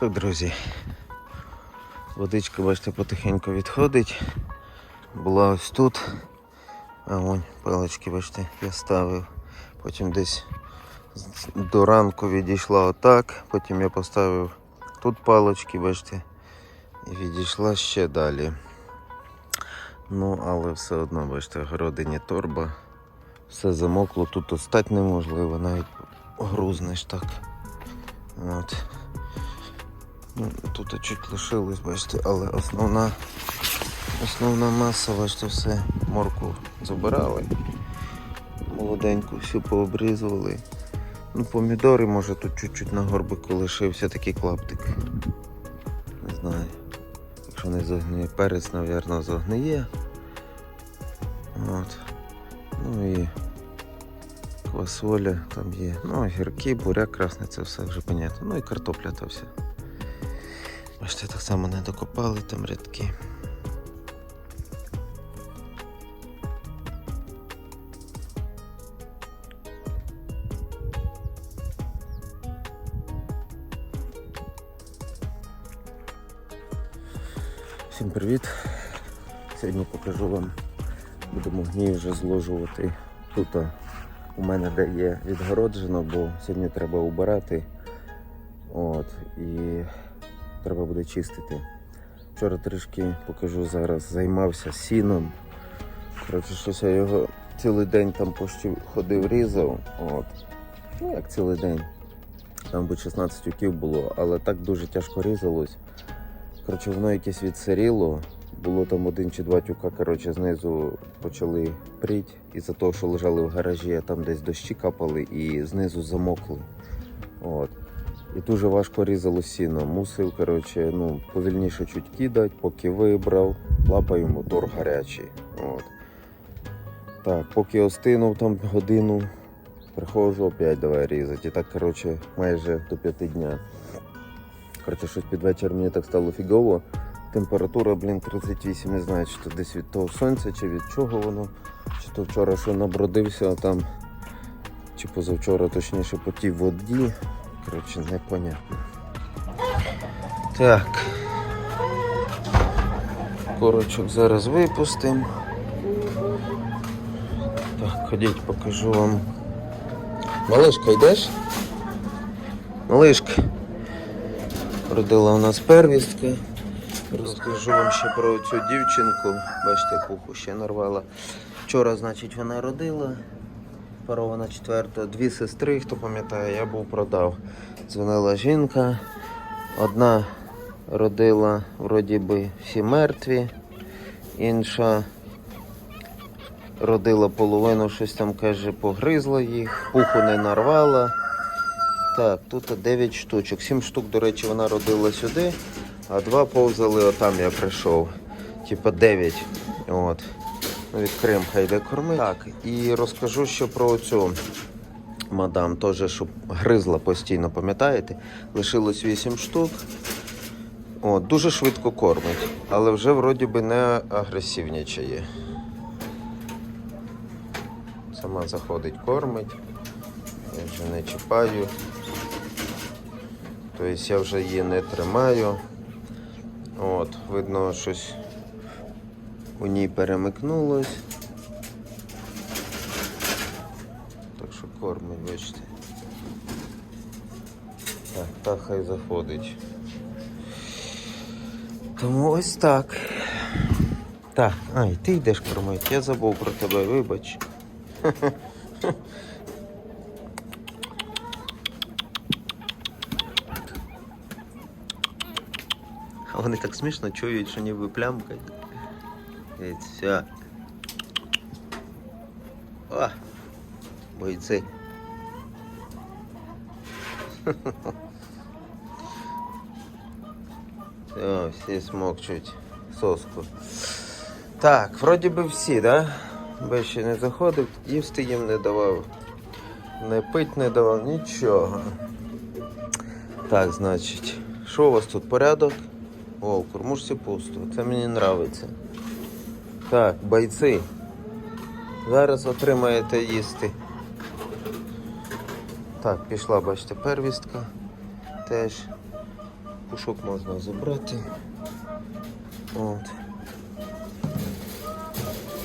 Так, друзі. Водичка, бачите, потихеньку відходить. Була ось тут. А вон палички, бачите, я ставив. Потім десь до ранку відійшла отак. Потім я поставив тут палички, бачите, і відійшла ще далі. Ну, але все одно, бачите, городині торба. Все замокло, тут остать неможливо, навіть грузнеш так. От. Ну, тут чуть лишилось, бачите, але основна, основна маса, бачите, все, морку забирали. Молоденьку всю пообрізували. Ну, помідори, може, тут чуть-чуть на горбику лишився такий клаптик. Не знаю. Якщо не загниє перець, мабуть, загниє. От. Ну і квасоля там є. Ну, огірки, буряк красний, це все вже понятно. Ну і картопля то все. Бачите, так само не докопали там рядки. Всім привіт! Сьогодні покажу вам, будемо гній вже зложувати тут у мене де є відгороджено, бо сьогодні треба убирати. От, і треба буде чистити. Вчора трішки покажу зараз, займався сіном. Коротше, щось я його цілий день там ходив, різав. От. Ну як цілий день. Там би 16 тюків було, але так дуже тяжко різалось. Коротше, воно якесь відсиріло. Було там один чи два тюка, коротше, знизу почали пріть. Із-за того, що лежали в гаражі, там десь дощі капали і знизу замокли. От. І дуже важко різало сіно. Мусив, коротше, ну, повільніше чуть кидати, поки вибрав, лапаю мотор гарячий. От. Так, поки остинув там годину, приходжу опять давай різати. І так, коротше, майже до п'яти дня. Коротше, щось під вечір мені так стало фігово. Температура, блін, 38, не знаю, чи то десь від того сонця, чи від чого воно. Чи то вчора що набродився там, чи позавчора, точніше, по тій воді. Коротше, непонятно. Так. Корочок зараз випустимо. Так, ходіть, покажу вам. Малишка, йдеш? Малишка. Родила у нас первістка. Розкажу вам ще про цю дівчинку. Бачите, пуху ще нарвала. Вчора, значить, вона родила. Парована четверта, дві сестри, хто пам'ятає, я був продав. Дзвонила жінка. Одна родила, вроді би, всі мертві, інша родила половину, щось там каже, погризла їх, пуху не нарвала. Так, тут 9 штучок. 7 штук, до речі, вона родила сюди, а два повзали отам я прийшов. Типа 9. От. Відкриємо, хай йде кормить. Так, і розкажу ще про цю мадам, теж, щоб гризла постійно, пам'ятаєте? Лишилось 8 штук. От, дуже швидко кормить, але вже вроді би не агресивнічає. Сама заходить, кормить. Я вже не чіпаю. Тобто я вже її не тримаю. От, видно, щось у ній перемикнулось. Так що кормить, бачите. Так, та хай заходить. Тому ось так. Так, ай, ти йдеш кормити, я забув про тебе, вибач. А вони так смішно чують, що ніби плямкають. І все. О! Бойці. Все, всі смокчуть соску. Так, вроді би всі, да? Би ще не заходив, їсти їм не давав. Не пить не давав, нічого. Так, значить, що у вас тут порядок? О, в кормушці пусто. Це мені подобається. Так, бойці. Зараз отримаєте їсти. Так, пішла, бачите, первістка. Теж пушок можна забрати. От.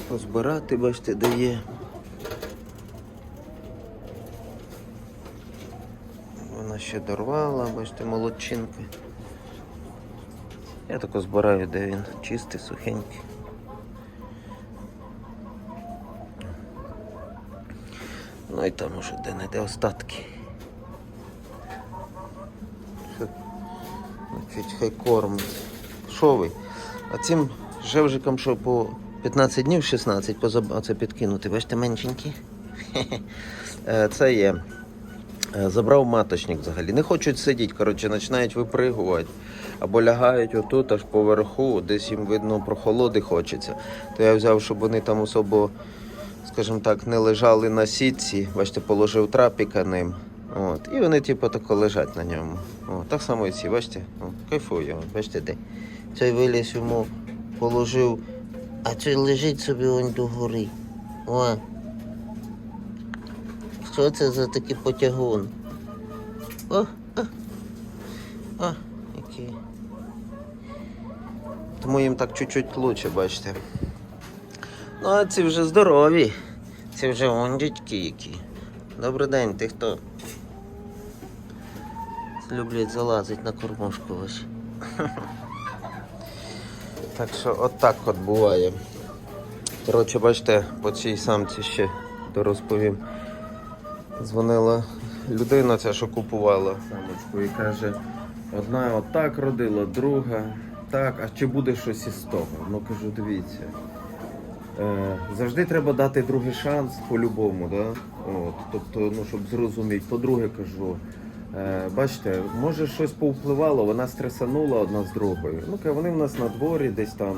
Позбирати, бачите, де є. Вона ще дорвала, бачите, молодчинка. Я тако збираю, де він чистий, сухенький. Ну і там уже де-не-де остатки. Значить, хай кормить. Що ви? А цим жевжикам, що по 15 днів 16 позаб... оце підкинути, бачите, меншенькі. Е, Це є. Е, Забрав маточник взагалі. Не хочуть сидіти, коротше, починають випригувати. Або лягають отут, аж поверху, десь їм видно прохолоди хочеться. То я взяв, щоб вони там особо, скажімо так, не лежали на сітці. Бачите, положив трапіка ним. От. І вони, типу, тако лежать на ньому. О, так само і ці, бачите? О, кайфує, от, бачите, де. Цей виліз йому положив, а цей лежить собі он до гори. О. Що це за такий потягун? О, о, о, який. Тому їм так чуть-чуть лучше, бачите. Ну, а ці вже здорові. Ці вже вон дядьки які. Добрий день, ти хто? Люблять залазить на кормушку ваші. Так що отак от буває. Коротше, бачите, по цій самці ще розповім. Дзвонила людина, ця, що купувала самочку, і каже, одна отак родила, друга так, а чи буде щось із того? Ну кажу, дивіться. Е, завжди треба дати другий шанс по-любому, да? От, тобто, ну, щоб зрозуміти. По-друге, кажу, е, бачите, може щось повпливало, вона стресанула одна з другою. Ну, вони в нас на дворі десь там,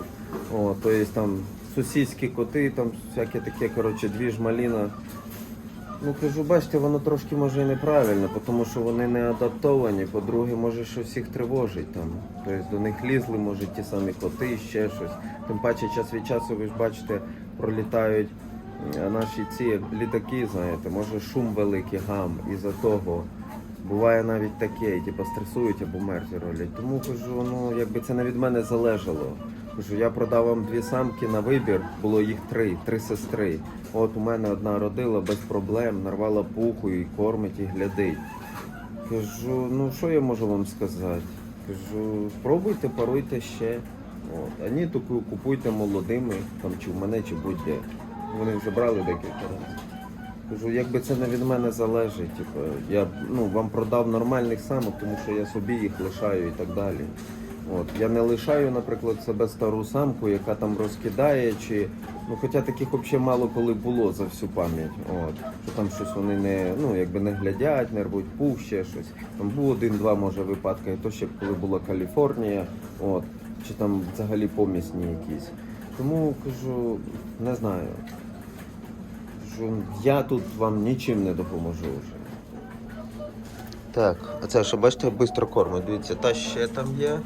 о, то є там сусідські коти, там всяке таке, коротше, дві ж маліна. Ну кажу, бачите, воно трошки може і неправильно, тому що вони не адаптовані. По-друге, може щось їх тривожить там. Тобто до них лізли, може ті самі коти, ще щось. Тим паче час від часу, ви ж бачите, пролітають наші ці літаки, знаєте, може шум великий, гам, і за того. Буває навіть таке, типу, стресують або мертві роблять. Тому кажу, ну якби це не від мене залежало. Кажу, я продав вам дві самки на вибір, було їх три, три сестри. От у мене одна родила без проблем, нарвала пуху і кормить, і глядить. Кажу, ну що я можу вам сказати? Кажу, пробуйте, паруйте ще. От. А ні, то купуйте молодими, там чи в мене, чи будь-де. Вони вже брали декілька разів. Кажу, якби це не від мене залежить, типу, я ну, вам продав нормальних самок, тому що я собі їх лишаю і так далі. От. Я не лишаю, наприклад, себе стару самку, яка там розкидає, чи ну хоча таких взагалі мало коли було за всю пам'ять. От. Що там щось вони не, ну, якби не глядять, не рвуть пух, ще щось. Там був один-два може випадки, і то ще коли була Каліфорнія, от, чи там взагалі помісні якісь. Тому кажу, не знаю. Кажу, я тут вам нічим не допоможу вже. Так, а це що, бачите, швидко кормить. Дивіться, та ще там є.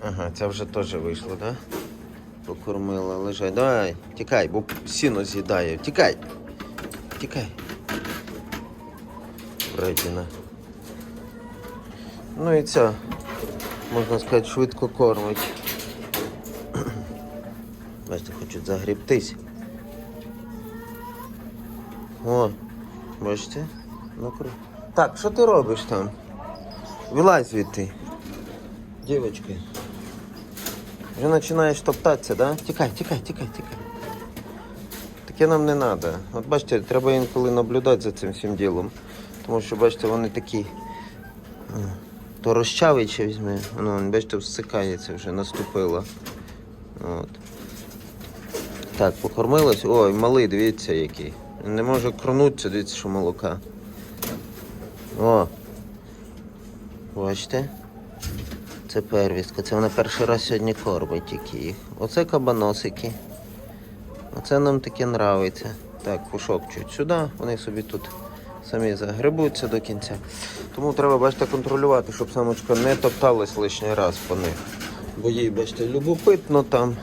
Ага, ця вже теж вийшла, так? Да? Покормила, лежать. Давай, тікай, бо сіно з'їдає. Тікай. Тікай. Вредіна. Ну і ця, можна сказати, швидко кормить. Бачите, хочуть загрібтись. О, бачите? Ну, круто. Так, що ти робиш там? Вилазь звідти. Дівочки. Вже починаєш топтатися, да? Тікай, тікай, тікай, тікай. Таке нам не треба. От бачите, треба інколи наблюдати за цим всім ділом. Тому що, бачите, вони такі. е, То розчавить візьме. Ну, бачите, всикається вже, наступило. От. Так, покормилась. Ой, малий, дивіться який. Не може кронутися, дивіться, що молока. О. Бачите? Це первістка. Це вона перший раз сьогодні кормить тільки їх. Оце кабаносики. Оце нам таке нравиться. Так, пушок чуть сюди, вони собі тут самі загребуться до кінця. Тому треба, бачите, контролювати, щоб самочка не топталась лишній раз по них. Бо їй, бачите, любопитно там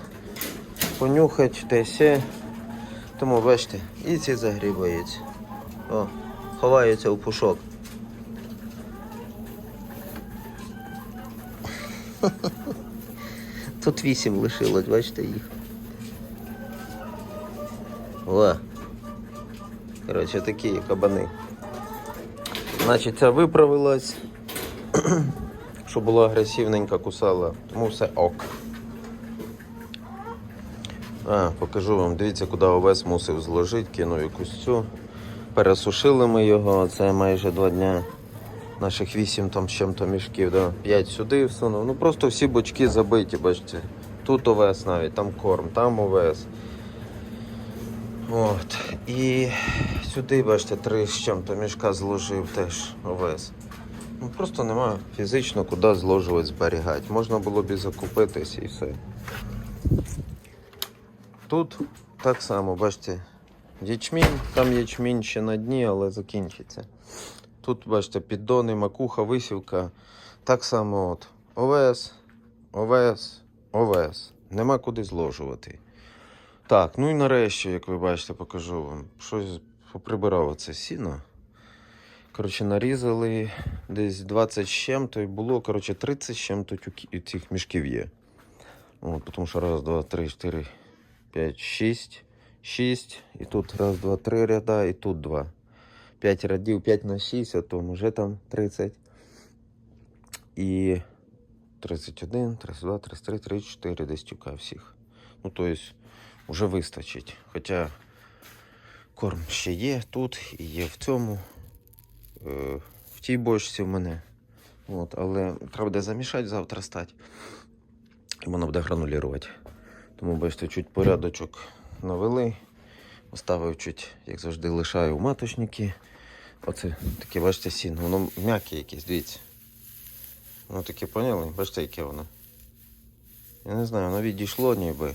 понюхать те сє. Тому бачите, і ці загрібаються. О, ховаються у пушок. Тут вісім лишилось, бачите їх. О. Коротше, такі кабани. Значить, ця виправилась, що була агресивненька, кусала, тому все ок. А, покажу вам, дивіться, куди овес мусив зложити, кинув якусь цю. Пересушили ми його, це майже два дня. Наших вісім там з чим-то мішків, да? п'ять сюди всунув. Ну просто всі бочки забиті, бачите. Тут овес навіть, там корм, там овес. От. І сюди, бачите, три з чим-то мішка зложив теж овес. Ну просто немає фізично куди зложувати, зберігати. Можна було б і закупитись і все. Тут так само, бачите, ячмінь, там ячмінь ще на дні, але закінчиться. Тут, бачите, піддони, макуха, висівка. Так само от. овес, овес, овес. Нема куди зложувати. Так, ну і нарешті, як ви бачите, покажу вам. Щось поприбирав оце сіно. Коротше, нарізали десь 20 з чим-то і було, коротше, 30 з чим-то цих мішків є. От, тому що раз, два, три, чотири, п'ять, шість. Шість. І тут раз, два, три ряда, і тут два. 5 рядів, 5 на 6, а то вже там 30. І 31, 32, 33, 34 десь тюка всіх. Ну, тобто, вже вистачить. Хоча корм ще є тут і є в цьому, е, в тій бочці в мене. От, але треба буде замішати завтра стати. І воно буде гранулірувати. Тому, бачите, чуть порядочок навели. Оставив чуть, як завжди, лишаю маточники. Оце таке, бачите, сіно. Воно м'яке якесь, дивіться. Воно таке поняли? Бачите, яке воно. Я не знаю, воно відійшло ніби.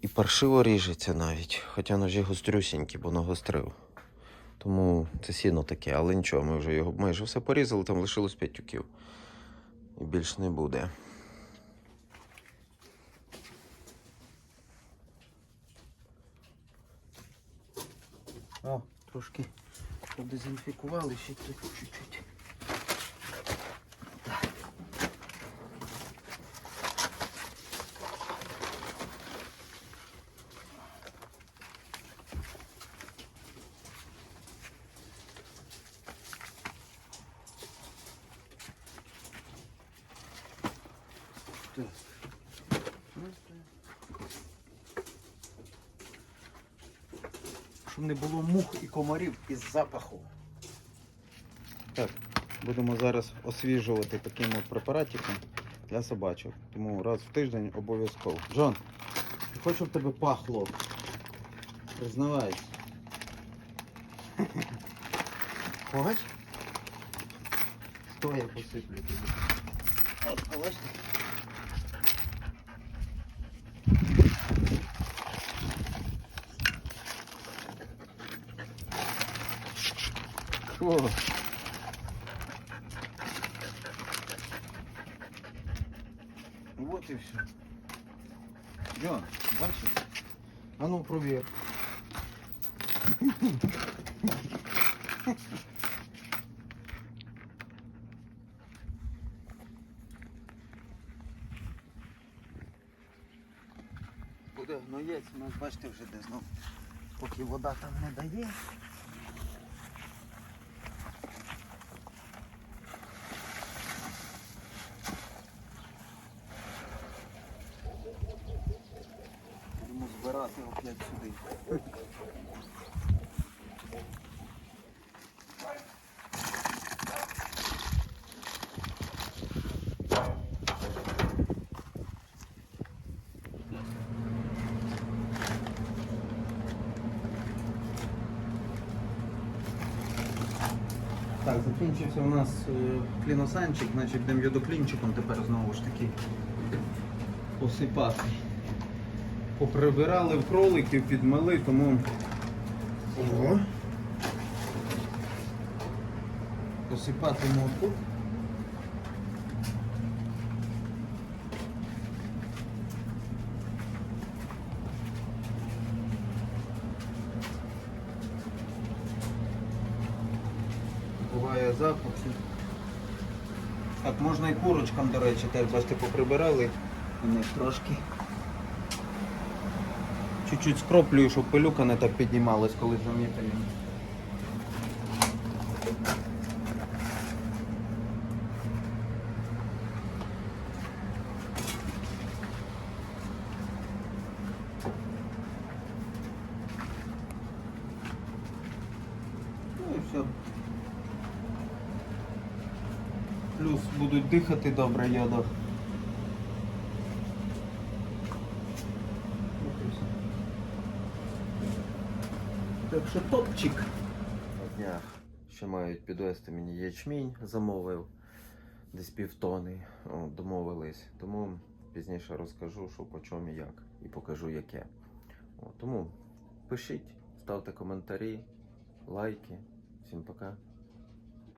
І паршиво ріжеться навіть. Хоча воно вже гострюсіньке, бо воно гострив. Тому це сіно таке, але нічого, ми вже його майже все порізали, там лишилось 5 тюків. І більш не буде. О, трошки продезінфікували ще тут чуть-чуть. Щоб не було мух і комарів із запаху. Так, будемо зараз освіжувати таким от препаратиком для собачок. Тому раз в тиждень обов'язково. Джон, я хочу, щоб тебе пахло. Признавайся. Хоч? Що я посиплю тобі? От, бачите? Що? Вот і все. Джон, бачиш? А ну провір. Буде гноєць, у нас бачите вже де знов. Поки вода там не дає. Опять сюди. Так, закінчився у нас е, кліносанчик, значить будемо йодоклінчиком тепер знову ж таки посипати. Поприбирали в кроликів, підмели, тому Ого. посипатимемо тут. Буває запахи. Так, можна і курочкам, до речі, теж бачите, поприбирали. У них трошки. Чуть-чуть скроплюю, щоб пилюка не так піднімалась, коли замітили. Ну і все. Плюс будуть дихати добре йодо. Так що топчик. На днях ще мають підвести мені ячмінь, замовив десь півтони, О, домовились. Тому пізніше розкажу, що по чому і як, і покажу яке. О, тому пишіть, ставте коментарі, лайки. Всім пока.